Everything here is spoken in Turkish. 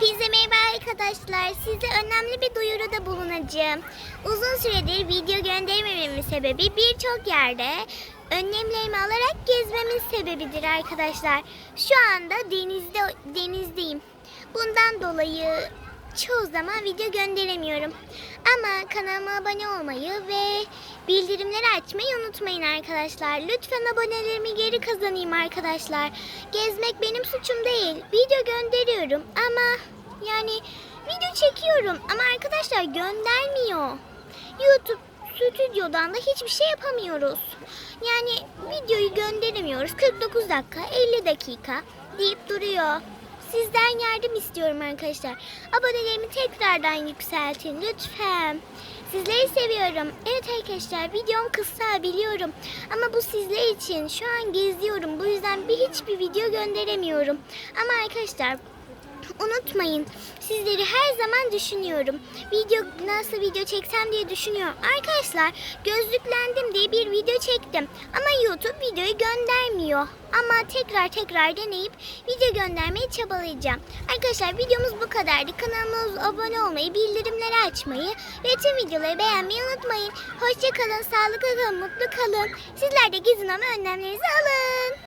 Hepinize merhaba arkadaşlar. Size önemli bir duyuruda bulunacağım. Uzun süredir video göndermememin sebebi birçok yerde önlemlerimi alarak gezmemin sebebidir arkadaşlar. Şu anda denizde denizdeyim. Bundan dolayı çoğu zaman video gönderemiyorum. Ama kanalıma abone olmayı ve bildirimleri açmayı unutmayın arkadaşlar. Lütfen abonelerimi geri kazanayım arkadaşlar. Gezmek benim suçum değil. Video gönderiyorum ama yani video çekiyorum ama arkadaşlar göndermiyor. YouTube stüdyodan da hiçbir şey yapamıyoruz. Yani videoyu gönderemiyoruz. 49 dakika, 50 dakika deyip duruyor. Sizden yardım istiyorum arkadaşlar. Abonelerimi tekrardan yükseltin lütfen. Sizleri seviyorum. Evet arkadaşlar videom kısa biliyorum. Ama bu sizler için şu an geziyorum. Bu yüzden bir hiçbir video gönderemiyorum. Ama arkadaşlar unutmayın. Sizleri her zaman düşünüyorum. Video nasıl video çeksem diye düşünüyorum. Arkadaşlar gözlüklendim diye bir video çektim. Ama YouTube videoyu göndermiyor. Ama tekrar tekrar deneyip video göndermeyi çabalayacağım. Arkadaşlar videomuz bu kadardı. Kanalıma abone olmayı, bildirimleri açmayı ve tüm videoları beğenmeyi unutmayın. Hoşçakalın, sağlıklı kalın, mutlu kalın. Sizler de gizin ama önlemlerinizi alın.